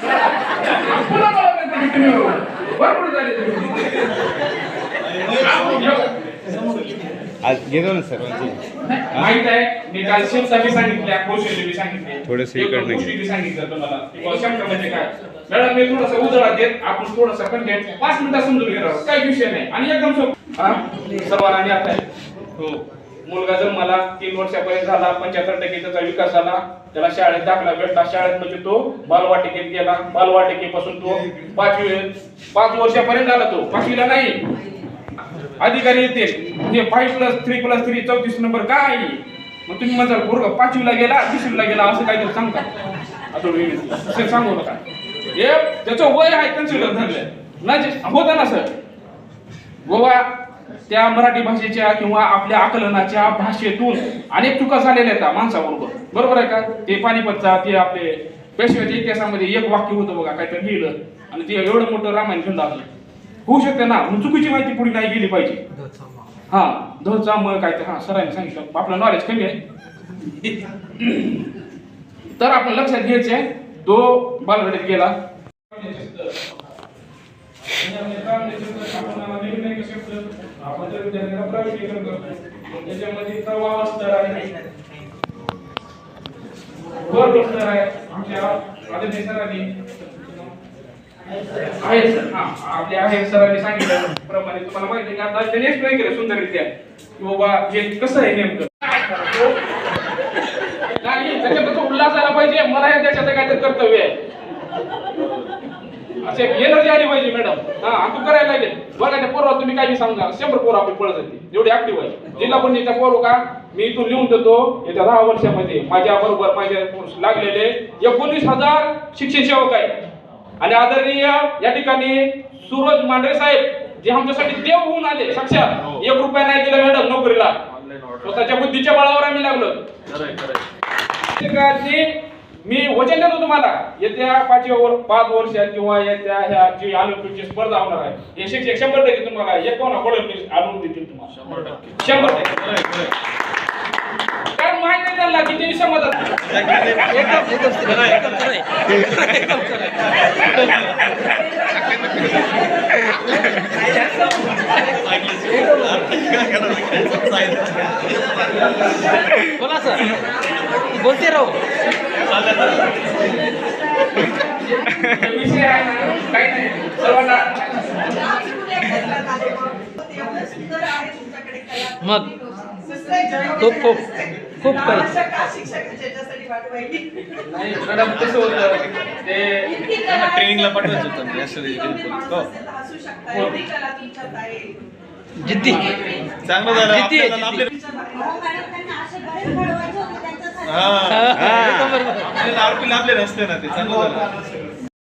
पुन्हा मला म्हणते की तुम्ही भरपूर झाले तुम्ही. आज गेलो ना सर. माहीत आहे मी काल शिवसा बी सांगितल्या कौशल्य सांगितले. थोडंसं इकडनं. गोष्टी बी सांगितलं तुम्हाला. की बुवा शंका म्हणजे काय? मॅडम मी थोडस उजळा देत आपण थोडस कंटेंट पाच मिनिटात समजून घेणार काही विषय नाही. आणि एकदम सोप. हा? सर्वांना आहे हो. मुलगा जर मला तीन वर्षापर्यंत झाला पंच्याहत्तर टक्के त्याचा विकास झाला त्याला शाळेत दाखला भेटला. शाळेत म्हणजे तो बालवाटिकेत गेला. बालवाटिकेपासून तो पाचवी पाच वर्षापर्यंत आला तो. पाचवीला नाही. अधिकारी येते. म्हणजे five plus three plus three चौतीस नंबर काय? आहे? मग तुम्ही म्हणता पोरगा पाचवीला गेला तिसरीला गेला असं काहीतरी सांगता? असं सांगू नका. हे त्याचं वय आहे कन्सिडर झालं ना होता होतं ना सर गोवा त्या मराठी भाषेच्या किंवा आपल्या आकलनाच्या भाषेतून अनेक चुका झालेल्या आहेत माणसाबरोबर. बरोबर आहे का? ते पानिपतचा ते आपले पेशव्याच्या इतिहासामध्ये एक वाक्य होतं बघा काहीतरी लिहिलं आणि ते एवढं मोठं रामायण घेऊन आलं होऊ शकते ना चुकीची माहिती पुढे नाही गेली पाहिजे. हा धोचा मग काय ते हा सरांनी सांगितलं. आपलं नॉलेज कमी आहे. तर आपण लक्षात घ्यायचं आहे, तो बालवाडीत गेला. त्याच्यामध्ये प्रवाह स्तर आहे. वर स्तर आहे. आमच्या आदित्य सरांनी आहे सर. हा आहे सरांनी सांगितलं. प्रमाणे तुम्हाला माहिती आहे का आता त्यांनी एक्सप्लेन केलं सुंदररित्या. की बाबा हे कसं आहे नेमकं? हो? नाही उल्हास आला पाहिजे. मला या त्याच्यात काहीतरी कर्तव्य आहे. असे एनर्जी आली पाहिजे मॅडम हा तू करायला लागेल. बघा त्या पोरावर तुम्ही काही सांगा. शंभर पोरं आपली पळत जाते जेवढी ऍक्टिव्ह आहे. जिल्हा परिषदेच्या पोरं का? मी इथून लिहून देतो येत्या दहा वर्षामध्ये माझ्या बरोबर माझ्या लागलेले एकोणीस हजार शिक्षण सेवक आहेत. आणि आदरणीय या ठिकाणी सूरज मांढरे साहेब जे आमच्यासाठी देव होऊन आले साक्षात. एक रुपया नाही दिला मॅडम नोकरीला. स्वतःच्या बुद्धीच्या बळावर आम्ही लागलो. मी वचन देतो तुम्हाला येत्या पाच वर पाच वर्षात किंवा येत्या ह्या जी ऑलिम्पिकची स्पर्धा होणार आहे हे शिक्षक शंभर टक्के तुम्हाला एकावन्न ऑलिम्पिक आणून देतील तुम्हाला. शंभर टक्के. शंभर टक्के. कारण माहिती नाही त्यांना की त्यांनी समाजात बोला सर. बोलते राहू. मग खूप खूप खूप काही नाही मॅडम कसं होतं ते ट्रेनिंगला पाठवायचं होतं मी असं हो. जिद्दी. चांगलं झालं. आपले- हा, हा. एकदम बरोबर. आपल्याला आरपीला आपले रस्ते ना ते चांगलं झालं